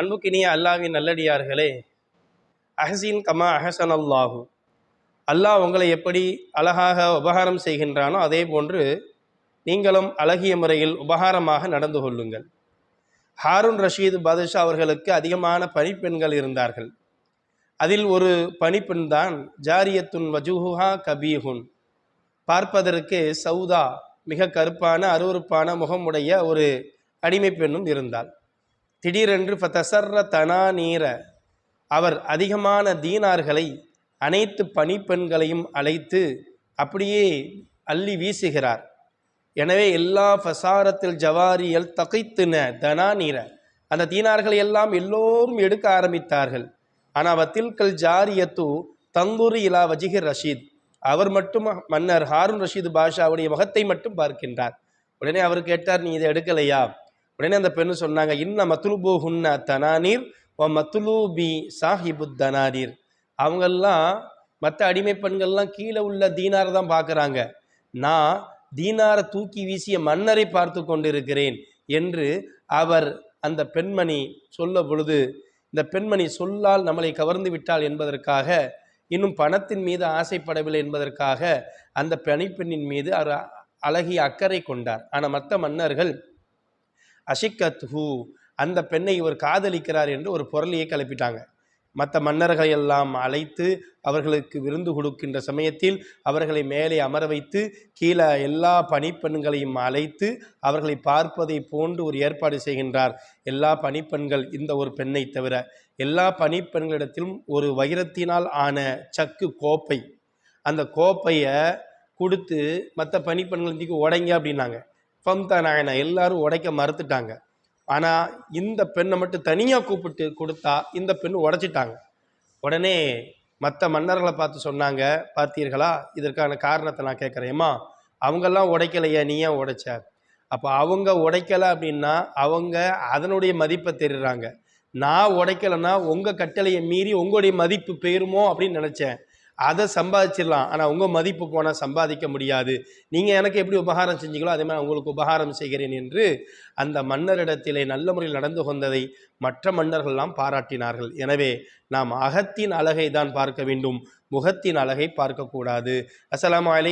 அன்புக்கினிய அல்லாவின் நல்லடியார்களே அஹசின் கமா அஹசன் அல்லாஹு அல்லாஹ் உங்களை எப்படி அழகாக உபகாரம் செய்கின்றானோ அதே போன்று நீங்களும் அழகிய முறையில் உபகாரமாக நடந்து கொள்ளுங்கள். ஹாரூன் ரஷீது பாதுஷா அவர்களுக்கு அதிகமான பணிப்பெண்கள் இருந்தார்கள். அதில் ஒரு பணிப்பெண் தான் ஜாரியத்துன் வஜூஹா கபீஹுன். பார்ப்பதற்கு சௌதா மிக கருப்பான அருவருப்பான முகமுடைய ஒரு அடிமை பெண்ணும் இருந்தாள். திடீரென்று ஃபதசர்ர தனா நீர அவர் அதிகமான தீனார்களை அனைத்து பணிப்பெண்களையும் அழைத்து அப்படியே அள்ளி வீசுகிறார். எனவே எல்லா ஃபசாரத்தில் ஜவாரியல் தகைத்துன தனா நீர. அந்த தீனார்களை எல்லாம் எல்லோரும் எடுக்க ஆரம்பித்தார்கள். ஆனால் வத்தில்கல் ஜாரியத்து தங்குரு இலா வஜிகர் ரஷீத். அவர் மட்டும் மன்னர் ஹாரூன் ரஷீது பாஷாவுடைய முகத்தை மட்டும் பார்க்கின்றார். உடனே அவர் கேட்டார் நீ இதை எடுக்கலையா? உடனே அந்த பெண்ணு சொன்னாங்க இன்ன மத்துலுபு ஹுன்ன தனானீர் ஓ மத்துலூபி சாஹிபு தனானீர். அவங்கெல்லாம் மற்ற அடிமை பெண்கள்லாம் கீழே உள்ள தீனாரை தான் பார்க்குறாங்க. நான் தீனாரை தூக்கி வீசிய மன்னரை பார்த்து கொண்டிருக்கிறேன் என்று அவர் அந்த பெண்மணி சொல்ல பொழுது இந்த பெண்மணி சொல்லால் நம்மளை கவர்ந்து விட்டாள் என்பதற்காக இன்னும் பணத்தின் மீது ஆசைப்படவில்லை என்பதற்காக அந்த பணிப்பெண்ணின் மீது அவர் அழகிய அக்கறை கொண்டார். ஆனால் மற்ற மன்னர்கள் அஷிக்கத் ஹூ அந்த பெண்ணை இவர் காதலிக்கிறார் என்று ஒரு பொருளையே கிளப்பிட்டாங்க மற்ற மன்னர்களை எல்லாம் அழைத்து அவர்களுக்கு விருந்து கொடுக்கின்ற சமயத்தில் அவர்களை மேலே அமர வைத்து கீழே எல்லா பணிப்பெண்களையும் அழைத்து அவர்களை பார்ப்பதை போன்று ஒரு ஏற்பாடு செய்கின்றார். எல்லா பணிப்பெண்கள் இந்த ஒரு பெண்ணை தவிர எல்லா பணிப்பெண்களிடத்திலும் ஒரு வைரத்தினால் ஆன சக்கு கோப்பை. அந்த கோப்பையை கொடுத்து மற்ற பணிப்பெண்கள் இன்றைக்கி உடைங்க அப்படின்னாங்க. ஃபம்தா நாயனா எல்லாரும் உடைக்க மறுத்துட்டாங்க. ஆனால் இந்த பெண்ணை மட்டும் தனியாக கூப்பிட்டு கொடுத்தா இந்த பெண் உடைச்சிட்டாங்க. உடனே மற்ற மன்னர்களை பார்த்து சொன்னாங்க பார்த்தீர்களா? இதற்கான காரணத்தை நான் கேட்குறேம்மா அவங்கெல்லாம் உடைக்கலையா நீ ஏன் உடைச்ச? அப்போ அவங்க உடைக்கலை அப்படின்னா அவங்க அதனுடைய மதிப்பை தெரியுறாங்க நான் உடைக்கலைன்னா உங்கள் கட்டளையை மீறி உங்களுடைய மதிப்பு பெயருமோ அப்படின்னு நினச்சேன். அதை சம்பாதிச்சிடலாம். ஆனால் உங்கள் மதிப்பு போனால் சம்பாதிக்க முடியாது. நீங்கள் எனக்கு எப்படி உபகாரம் செஞ்சீங்களோ அதே மாதிரி உங்களுக்கு உபகாரம் செய்கிறேன் என்று அந்த மன்னரிடத்திலே நல்ல முறையில் நடந்து கொண்டதை மற்ற மன்னர்கள்லாம் பாராட்டினார்கள். எனவே நாம் அகத்தின் அழகை தான் பார்க்க வேண்டும். முகத்தின் அழகை பார்க்கக்கூடாது. அஸ்ஸலாமு அலை